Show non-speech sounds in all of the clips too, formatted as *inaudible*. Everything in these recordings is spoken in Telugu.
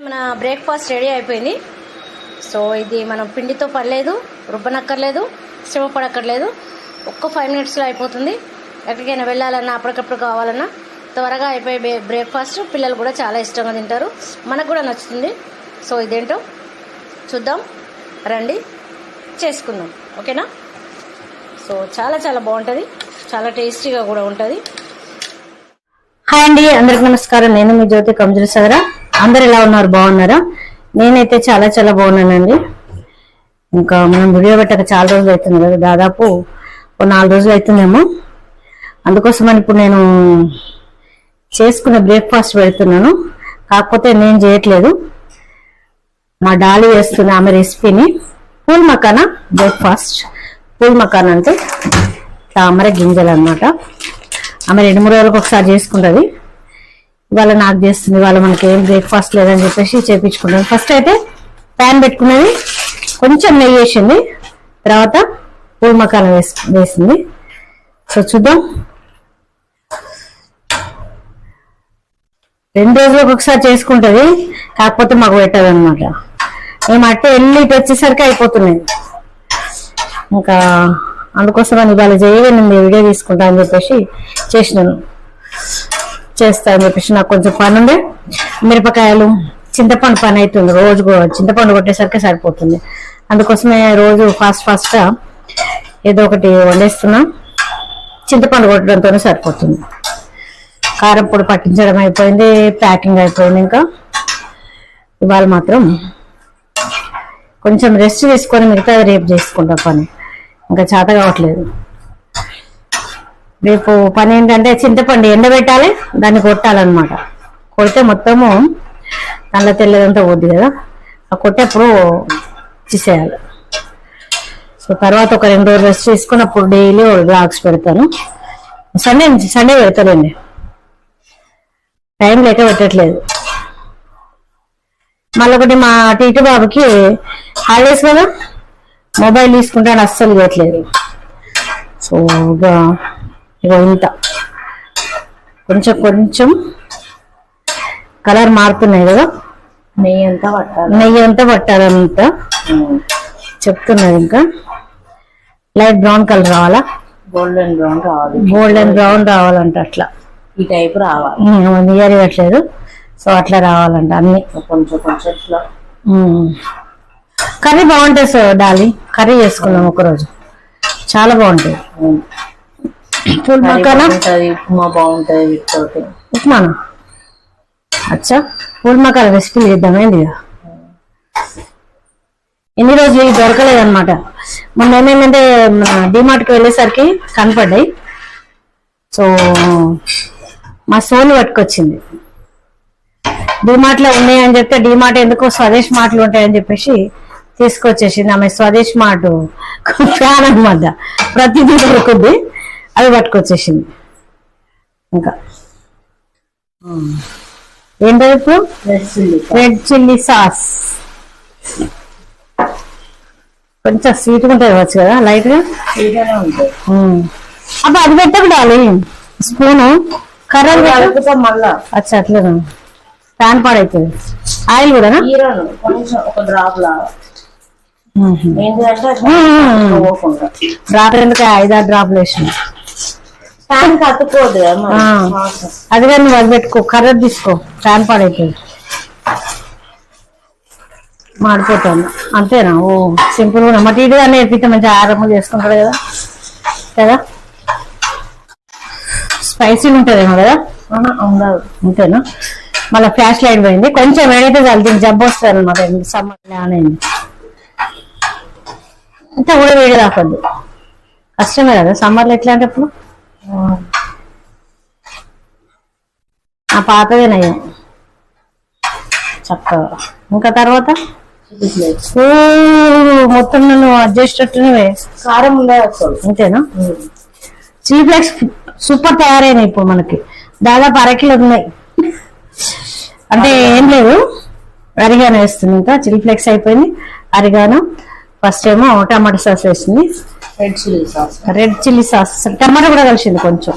మన బ్రేక్ఫాస్ట్ రెడీ అయిపోయింది. సో ఇది మనం పిండితో పడలేదు రుబ్బనక్కర్లేదు శ్రమ పడక్కర్లేదు. ఒక్క ఫైవ్ మినిట్స్లో అయిపోతుంది. ఎక్కడికైనా వెళ్ళాలన్నా అప్పటికప్పుడు కావాలన్నా త్వరగా అయిపోయే బ్రే- బ్రేక్ఫాస్ట్ పిల్లలు కూడా చాలా ఇష్టంగా తింటారు. మనకు కూడా నచ్చుతుంది. సో ఇదేంటో చూద్దాం. రండి చేసుకుందాం. ఓకేనా? సో చాలా చాలా బాగుంటుంది. చాలా టేస్టీగా కూడా ఉంటుంది. హాయ్ అండి అందరికి నమస్కారం. నేను మీ జ్యోతి కంజుల సారా అందరు ఎలా ఉన్నారు? బాగున్నారా? నేనైతే చాలా చాలా బాగున్నానండి. ఇంకా మనం వీడియో పెట్టక చాలా రోజులు అవుతుంది కదా దాదాపు ఓ నాలుగు రోజులు అవుతుందేమో. అందుకోసమని ఇప్పుడు నేను చేసుకున్న బ్రేక్ఫాస్ట్ పెడుతున్నాను. కాకపోతే నేను చేయట్లేదు. మా డాలి వేస్తున్న ఆమె రెసిపీని పూల్ మకానా బ్రేక్ఫాస్ట్ పూల్ మకాన్ అంటే తామర గింజలు అన్నమాట ఆమె రెండు మూడు రోజులకు ఒకసారి చేసుకుంటుంది. ఇవాళ నాకు చేస్తుంది ఇవాళ మనకి ఏం బ్రేక్ఫాస్ట్ లేదని చెప్పేసి చేపించుకుంటాను ఫస్ట్ అయితే ప్యాన్ పెట్టుకున్నది కొంచెం నెయ్యి వేసింది తర్వాత పూల వేసి వేసింది. సో చూద్దాం. రెండు రోజులకు ఒకసారి చేసుకుంటుంది కాకపోతే మాకు పెట్టదు అనమాట మేము అట్టే వెళ్ళి తెచ్చేసరికి వచ్చేసరికి అయిపోతున్నాయి. ఇంకా అందుకోసం అని ఇవాళ చేయగా నేను వీడియో తీసుకుంటా అని చెప్పేసి చేసినాను. చేస్తా చెప్పేసి నాకు కొంచెం పని ఉండే మిరపకాయలు చింతపండు పని అవుతుంది రోజు చింతపండు కొట్టేసరికి సరిపోతుంది. అందుకోసమే రోజు ఫాస్ట్ ఫాస్ట్గా ఏదో ఒకటి వండేస్తున్నా. చింతపండు కొట్టడంతోనే సరిపోతుంది. కారం పొడి పట్టించడం అయిపోయింది ప్యాకింగ్ అయిపోయింది ఇంకా. ఇవాళ మాత్రం కొంచెం రెస్ట్ తీసుకొని మిగతా రేపు చేసుకుంటా పని. ఇంకా చేత కావట్లేదు. రేపు పని ఏంటంటే చింతపండు ఎండబెట్టాలి దాన్ని కొట్టాలన్నమాట. కొడితే మొత్తము నల్ల తెల్లదంతా పోద్ది కదా. ఆ కొట్టేప్పుడు తీసేయాలి. సో తర్వాత ఒక రెండు రోజులు రెస్ట్ తీసుకున్నప్పుడు డైలీ బ్లాగ్స్ పెడతాను. సండే సండే పెడతానండి టైం లేక పెట్టట్లేదు. మళ్ళీ ఒకటి మా టీటు బాబుకి హాలిడేస్ కదా. మొబైల్ తీసుకుంటాను అస్సలు చేయట్లేదు సో ఇక ఇంత. కొంచెం కొంచెం కలర్ మారుతున్నాయి కదా? నెయ్యి అంతా పట్టాలి. నెయ్యి అంతా పట్టాలంత. చెప్తున్నది ఇంకా. లైట్ బ్రౌన్ కలర్ రావాలా? గోల్డెన్ బ్రౌన్ రావాలి. గోల్డెన్ బ్రౌన్ రావాలంట అట్లా. ఈ టైప్ రావాలి. నియర్ ఇవ్వట్లేదు. సో అట్లా రావాలంట అన్ని. కొంచెం కొంచెం ఇట్లా. కర్రీ బాగుంటుంది సార్ డాలి. కర్రీ చేసుకున్నాం ఒకరోజు. చాలా బాగుంటుంది పూల్ కర్రీ మకానా? బాగుంటది ఉప్మా బాగుంటది వీటితోటి. ఉప్మానా? అచ్చా పూల్ మకాన రెసిపీ ఇక? ఎన్ని రోజులు ఇవి దొరకలేదన్నమాట. మొన్న ఏమైందంటే డిమార్ట్కి వెళ్ళేసరికి కనపడ్డాయి. సో మా సోని పట్టుకొచ్చింది. డిమార్ట్లో ఉన్నాయని చెప్తే డిమార్ట్ ఎందుకో స్వదేశ్ మార్ట్లు ఉంటాయని చెప్పేసి తీసుకొచ్చేసింది. ఆమె స్వదేశ్ మార్ట్. *laughs* ఫ్యాన్ అనమాట ప్రతిదీ దొరుకుద్ది. అవి పట్టుకొచ్చేసింది. ఇంకా. ఏంటది ఇప్పుడు? Red chilli red chilli sauce కొంచెం స్వీట్ ఉంటుంది వచ్చు కదా లైట్గా అబ్బా అది పెట్టకు డాలి స్పూను. కర్రలు మళ్ళా. అచ్చా అట్లేనా ప్యాన్ పాడైతుంది ఆయిల్ ఒక డ్రాప్ లాగా ఏంటంటే మ్మ్. పోకుండా. డ్రాప్ ఎందుకు? ఐదారు డ్రాప్లు వేసింది ఫ్యాన్ కట్టుకోదు. అది కానీ అది పెట్టుకో. కర్ర తీసుకో. ప్యాన్ పాడైతుంది మాడిపోతాను అంతేనా? ఓ సింపుల్గా మట్టి ఇది కానీ నేర్పితే మంచి ఆరంభం చేసుకుంటాడు కదా. కదా? స్పైసీగా ఉంటుందేమో కదా? ఉండదు అంతేనా? మళ్ళీ ఫ్లాష్ లైట్ పోయింది. కొంచెం వేడైతే చాలు. దీనికి జబ్బు వస్తుంది అనమాట సమ్మర్ అనేది అంతే కూడా వేడి రాకద్దు కష్టమే కదా. సమ్మర్లో ఎట్లా అంటే ఇప్పుడు ఆ పాతదే నయం చక్కగా ఇంకా తర్వాత? ఓ మొత్తం నన్ను అడ్జస్టట్టునే కారం అంతేనా? ఫ్లేక్స్ సూపర్ తయారైనాయి ఇప్పుడు మనకి. దాదాపు అరకిలో ఉన్నాయి. అంటే ఏం లేదు అరిగాను వేస్తుంది ఇంకా చిల్లీ ఫ్లేక్స్ అయిపోయింది. అరిగాను. ఫస్ట్ ఏమో టమాటా సాస్ వేసింది. Red chilli sauce red chilli sauce టమాటా కూడా కలిసింది కొంచెం.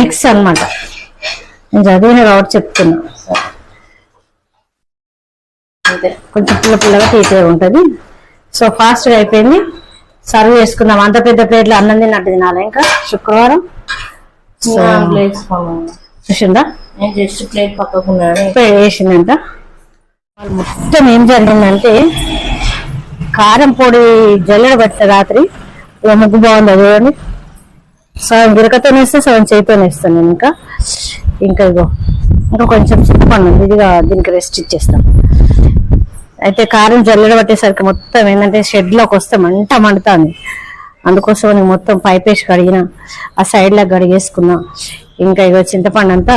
మిక్స్ అన్నమాట. నేను చదివిన కాబట్టి చెప్తున్నా. కొంచెం పుల్ల పుల్లగా తీసే ఉంటుంది. సో ఫాస్ట్గా అయిపోయింది. సర్వ్ చేసుకుందాం. అంత పెద్ద ప్లేట్లో అన్నం తిన్నట్టు తినాలి ఇంకా శుక్రవారం. చూసిందా? వేసిందంట. మొత్తం ఏం జరిగిందంటే కారం పొడి జల్లెడ పెట్టిన రాత్రి. ఇలా ముగ్గు బాగుంది చూడండి సగం గిరకతో వేస్తే సగం చేతితో వేస్తాను నేను ఇంకా. ఇంకా ఇగో ఇంకా కొంచెం చింతపండు ఇదిగా దీనికి రెస్ట్ ఇచ్చేస్తాం. అయితే కారం జల్లెడ పట్టేసరికి మొత్తం ఏంటంటే షెడ్లోకి వస్తే మంట మండుతుంది. అందుకోసం నేను మొత్తం పైప్ వేసి కడిగిన ఆ సైడ్లో కడిగేసుకున్నా. ఇంకా ఇగో చింతపండు అంతా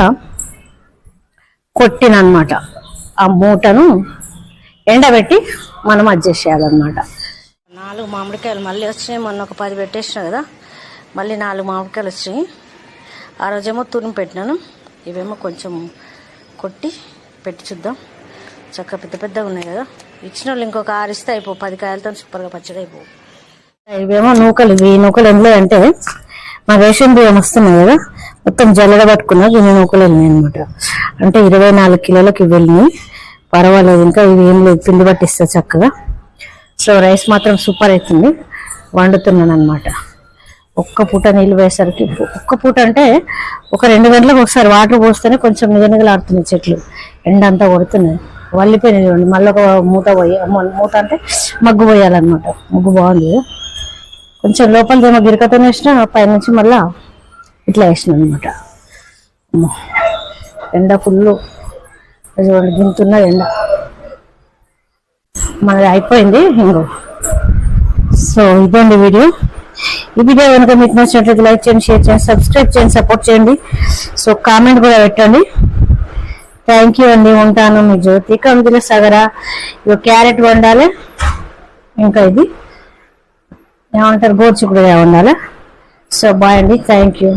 కొట్టిన అనమాట ఆ మూటను ఎండబెట్టి మనం అడ్జస్ట్ చేయాలన్నమాట. నాలుగు మామిడికాయలు మళ్ళీ వచ్చినాయి. మొన్న ఒక పది పెట్టేసిన కదా మళ్ళీ నాలుగు మామిడికాయలు వచ్చినాయి. ఆ రోజేమో తురిమి పెట్టినాను. ఇవేమో కొంచెం కొట్టి పెట్టి చూద్దాం. చక్క పెద్ద పెద్దగా ఉన్నాయి కదా. ఇచ్చిన వాళ్ళు ఇంకొక ఆరు ఇస్తే అయిపో పది కాయలతో సూపర్గా పచ్చడి అయిపో ఇవేమో నూకలు. ఇవి ఈ నూకలు ఎందులో అంటే మా రేషన్ బియ్యం వస్తున్నాయి కదా మొత్తం జల్లెడ పట్టుకున్నా ఇన్ని నూకలు వెళ్ళినాయి అనమాట అంటే ఇరవై నాలుగు కిలోలకి వెళ్ళినాయి. పర్వాలేదు ఇంకా ఇది ఏం లేదు పిండి పట్టిస్తా చక్కగా. సో రైస్ మాత్రం సూపర్ అవుతుంది వండుతున్నాను అనమాట ఒక్క పూట నీళ్ళు వేసరికి ఒక్క పూట అంటే ఒక రెండు గంటలకు ఒకసారి వాటర్ పోస్తేనే కొంచెం నిగనిగలాడుతున్నాయి చెట్లు. ఎండ అంతా కొడుతున్నాయి. వల్లిపోయినాయి చూడండి మళ్ళీ ఒక మూత పోయి మూత అంటే మగ్గు పోయాలన్నమాట. మగ్గు బాగుంది. కొంచెం లోపల ఏమో గిరకతో వేసిన పైనుంచి మళ్ళా ఇట్లా వేసిన అనమాట ఎండ ఫుల్ చూడండి గింతున్న ఎండ. మనది అయిపోయింది ఇంకో. సో ఇదండి వీడియో. ఈ వీడియో కనుక మీకు నచ్చినట్లయితే లైక్ చేయండి షేర్ చేయండి సబ్స్క్రైబ్ చేయండి సపోర్ట్ చేయండి. సో కామెంట్ కూడా పెట్టండి. థ్యాంక్ యూ అండి ఉంటాను మీ జ్యోతి. కందుల సగర ఇక క్యారెట్ వండాలి. ఇంకా ఇది. ఏమంటారు? గోర్చుకుడుగా ఉండాలి సో బాయ్ అండి థ్యాంక్ యూ.